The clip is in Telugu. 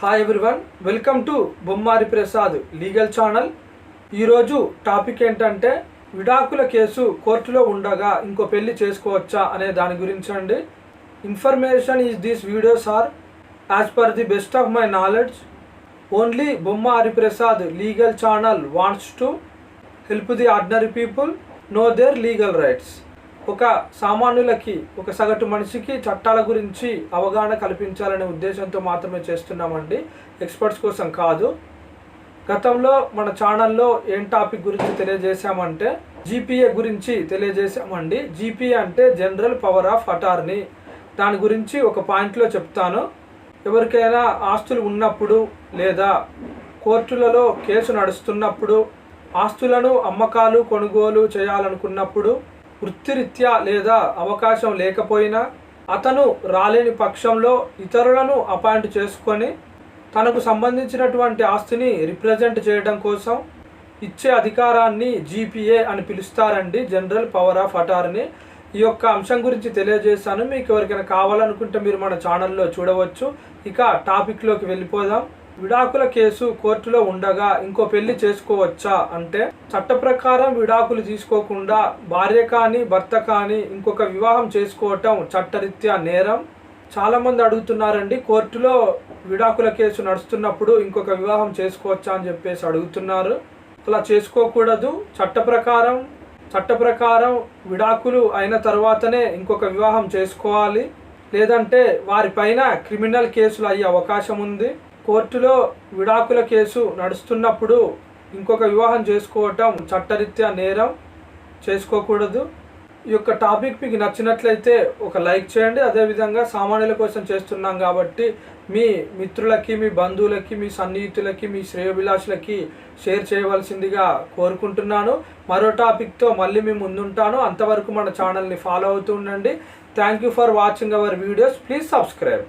Hi everyone welcome to Bommari Prasad legal channel ఈరోజు టాపిక్ ఏంటంటే విడాకుల కేసు కోర్టులో ఉండగా ఇంకో పెళ్ళి చేసుకోవచ్చా అనే దాని గురించి అండి. Information is this videos are as per the best of my knowledge only Bomma Hariprasad legal channel wants to help the ordinary people know their legal rights ఒక సామాన్యులకి ఒక సగటు మనిషికి చట్టాల గురించి అవగాహన కల్పించాలనే ఉద్దేశంతో మాత్రమే చేస్తున్నామండి. ఎక్స్పర్ట్స్ కోసం కాదు. గతంలో మన ఛానల్లో ఏం టాపిక్ గురించి తెలియజేశామంటే జీపీఏ గురించి తెలియజేశామండి. జీపీఏ అంటే జనరల్ పవర్ ఆఫ్ అటార్నీ. దాని గురించి ఒక పాయింట్లో చెప్తాను. ఎవరికైనా ఆస్తులు ఉన్నప్పుడు లేదా కోర్టులలో కేసు నడుస్తున్నప్పుడు ఆస్తులను అమ్మకాలు కొనుగోలు చేయాలనుకున్నప్పుడు వృత్తిరీత్యా లేదా అవకాశం లేకపోయినా అతను రాలేని పక్షంలో ఇతరులను అపాయింట్ చేసుకొని తనకు సంబంధించినటువంటి ఆస్తిని రిప్రజెంట్ చేయడం కోసం ఇచ్చే అధికారాన్ని జీపీఏ అని పిలుస్తారండి జనరల్ పవర్ ఆఫ్ అటార్నీ. ఈ యొక్క అంశం గురించి తెలియజేశాను. మీకు ఎవరికైనా కావాలనుకుంటే మీరు మన ఛానల్లో చూడవచ్చు. ఇక టాపిక్లోకి వెళ్ళిపోదాం. విడాకుల కేసు కోర్టులో ఉండగా ఇంకో పెళ్ళి చేసుకోవచ్చా అంటే చట్ట ప్రకారం విడాకులు తీసుకోకుండా భార్య కానీ భర్త కానీ ఇంకొక వివాహం చేసుకోవటం చట్టరీత్యా నేరం? చాలా మంది అడుగుతున్నారండి కోర్టులో విడాకుల కేసు నడుస్తున్నప్పుడు ఇంకొక వివాహం చేసుకోవచ్చా అని చెప్పేసి అడుగుతున్నారు. అలా చేసుకోకూడదు చట్ట ప్రకారం చట్ట ప్రకారం విడాకులు అయిన తర్వాతనే ఇంకొక వివాహం చేసుకోవాలి. లేదంటే వారిపైన క్రిమినల్ కేసులు అయ్యే అవకాశం ఉంది. కోర్టులో విడాకుల కేసు నడుస్తున్నప్పుడు ఇంకొక వివాహం చేసుకోవటం చట్టరీత్యా నేరం చేసుకోకూడదు. ఈ యొక్క టాపిక్ మీకు నచ్చినట్లయితే ఒక లైక్ చేయండి. అదేవిధంగా సామాన్యుల కోసం చేస్తున్నాం కాబట్టి మీ మిత్రులకి మీ బంధువులకి మీ సన్నిహితులకి మీ శ్రేయోభిలాషులకి షేర్ చేయవలసిందిగా కోరుకుంటున్నాను. మరో టాపిక్తో మళ్ళీ మీ ముందుంటాను. అంతవరకు మన ఛానల్ని ఫాలో అవుతూ ఉండండి. Thank you for watching our videos please subscribe